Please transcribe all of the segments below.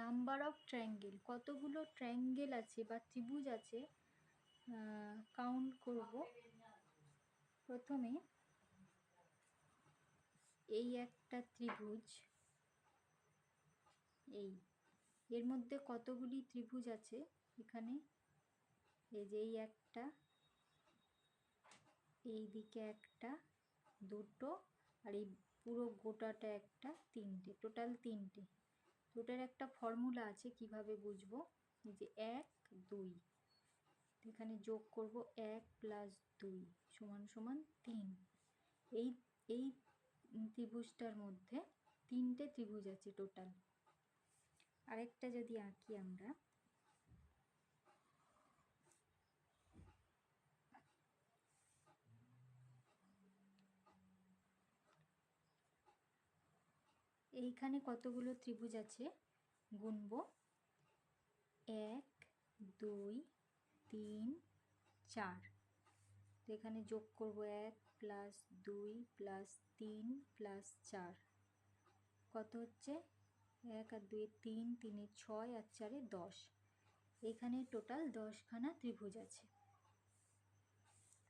Number of triangle. কতগুলো triangle আছে বা ত্রিভুজ আছে কাউন্ট করব। প্রথমে এই একটা ত্রিভুজ, এই। এর মধ্যে কতগুলি ত্রিভুজ আছে এখানে? এই যে এই একটা, এই দিকে একটা, দুটো, আর এই পুরো গোটাটা একটা, তিনটে। টোটাল তিনটে। টোটাল একটা ফর্মুলা আছে কীভাবে বুঝব? যে এক, দুই। এখানে যোগ করব এক প্লাস দুই সমান সমান তিন। এই এই ত্রিভুজটার মধ্যে তিনটে ত্রিভুজ আছে টোটাল আরেকটা যদি আঁকি আমরা এইখানে কতগুলো ত্রিভুজ আছে? গুনব। এক, দুই, তিন, চার। তো এখানে যোগ করব এক প্লাস দুই প্লাস তিন প্লাস চার। কত হচ্ছে? এক আর দুই তিন, তিনে ছয় আর চারে দশ। এখানে টোটাল দশখানা ত্রিভুজ আছে।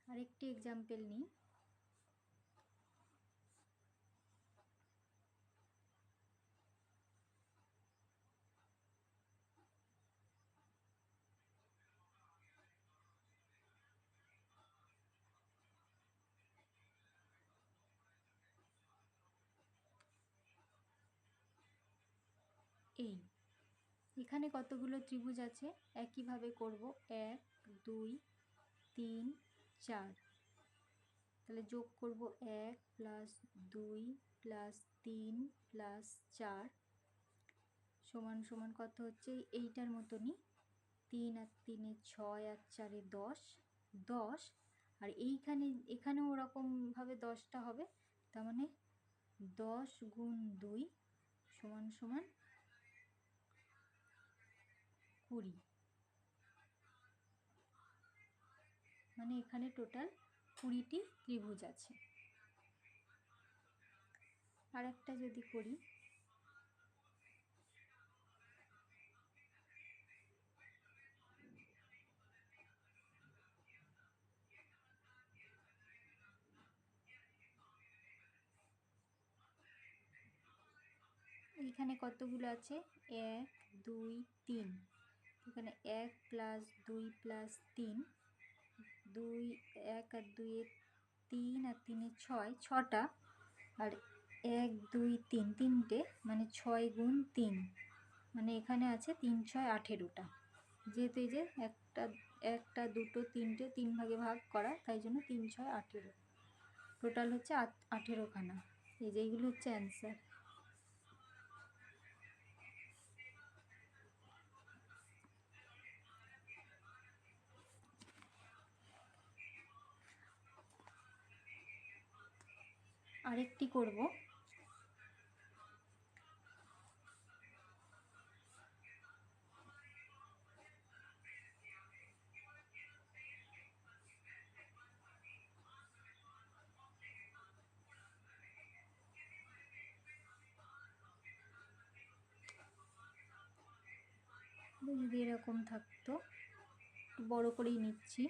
আরেকটি এক্সাম্পল নিই। এই। এখানে কতগুলো ত্রিভুজ আছে? একইভাবে করব এক, দুই, তিন, চার। তাহলে যোগ করব এক প্লাস দুই প্লাস তিন প্লাস চার। সমান সমান কত হচ্ছে? এইটার মতনই। তিন আর তিনে ছয় আর চারে দশ। দশ। আর এইখানে, এখানেও ওরকমভাবে দশটা হবে। তার মানে দশ গুণ দুই সমান সমান কুড়ি। মানে এখানে টোটাল কুড়িটি ত্রিভুজ আছে। আর একটা যদি করি। এখানে কতগুলো আছে? এক, দুই, তিন। এখানে এক প্লাস দুই প্লাস তিন, দুই এক আর দুইয়ে তিন আর তিনে ছয়, ছটা। আর এক, দুই, তিন, তিনটে মানে ছয় গুণ তিন। মানে এখানে আছে তিন, ছয়, আঠেরোটা। যেহেতু এই যে একটা একটা, দুটো, তিনটে, তিন ভাগে ভাগ করা, তাই জন্য তিন, ছয়, আঠেরো। টোটাল হচ্ছে আঠেরোখানা। এই যে এইগুলো হচ্ছে অ্যান্সার আরেকটি করব। যদি এরকম থাকতো বড় করেই নিচ্ছি।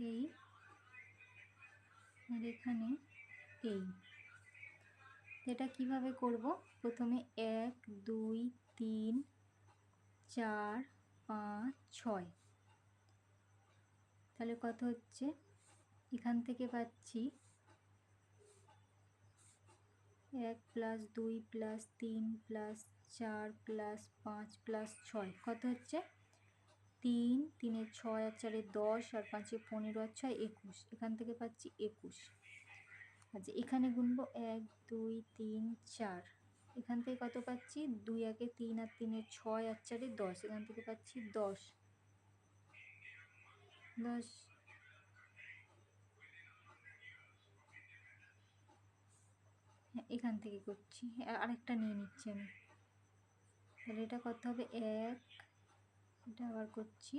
এই আর এখানে এই। এটা কীভাবে করব? প্রথমে এক, দুই, তিন, চার, পাঁচ, ছয়। তাহলে কত হচ্ছে? এখান থেকে পাচ্ছি এক প্লাস দুই প্লাস তিন প্লাস চার প্লাস পাঁচ প্লাস ছয়। কত হচ্ছে? তিন, তিনের ছয় আর চারে দশ, আর পাঁচে পনেরো, আর ছয় একুশ। এখান থেকে পাচ্ছি একুশ। আচ্ছা এখানে গুনবো এক, দুই, তিন, চার। এখান থেকে কত পাচ্ছি? দুই একে তিন আর তিনের ছয় আর চারে দশ। এখান থেকে পাচ্ছি দশ। দশ। হ্যাঁ এখান থেকে করছি। আরেকটা নিয়ে নিচ্ছি আমি। তাহলে এটা কত হবে? এক এটা আবার করছি।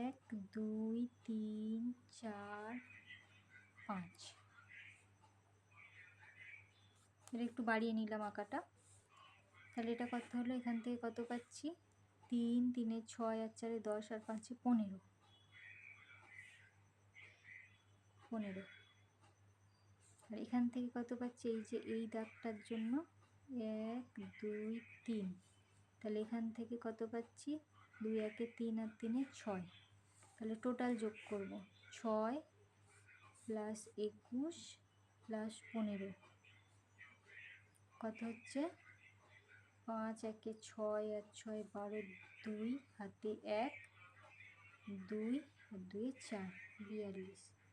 এক, দুই, তিন, চার, পাঁচ। এটা একটু বাড়িয়ে নিলাম আঁকাটা। তাহলে এটা কত হলো? এখান থেকে কত পাচ্ছি? তিন, তিনে ছয়, আর চারে দশ, আর পাঁচে পনেরো। পনেরো। আর এখান থেকে কত পাচ্ছি? এই যে এই দাগটার জন্য এক, দুই, তিন। তাহলে এখান থেকে কত পাচ্ছি? দুই একে তিন আর তিনে ছয়। তাহলে টোটাল যোগ করব। ছয় প্লাস একুশ প্লাস পনেরো। কত হচ্ছে? পাঁচ একে ছয় আর ছয় বারো দুই, হাতে এক, দুই আর দুই চার, বিয়াল্লিশ।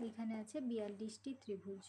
এখানে আছে বিয়াল্লিশটি ত্রিভুজ।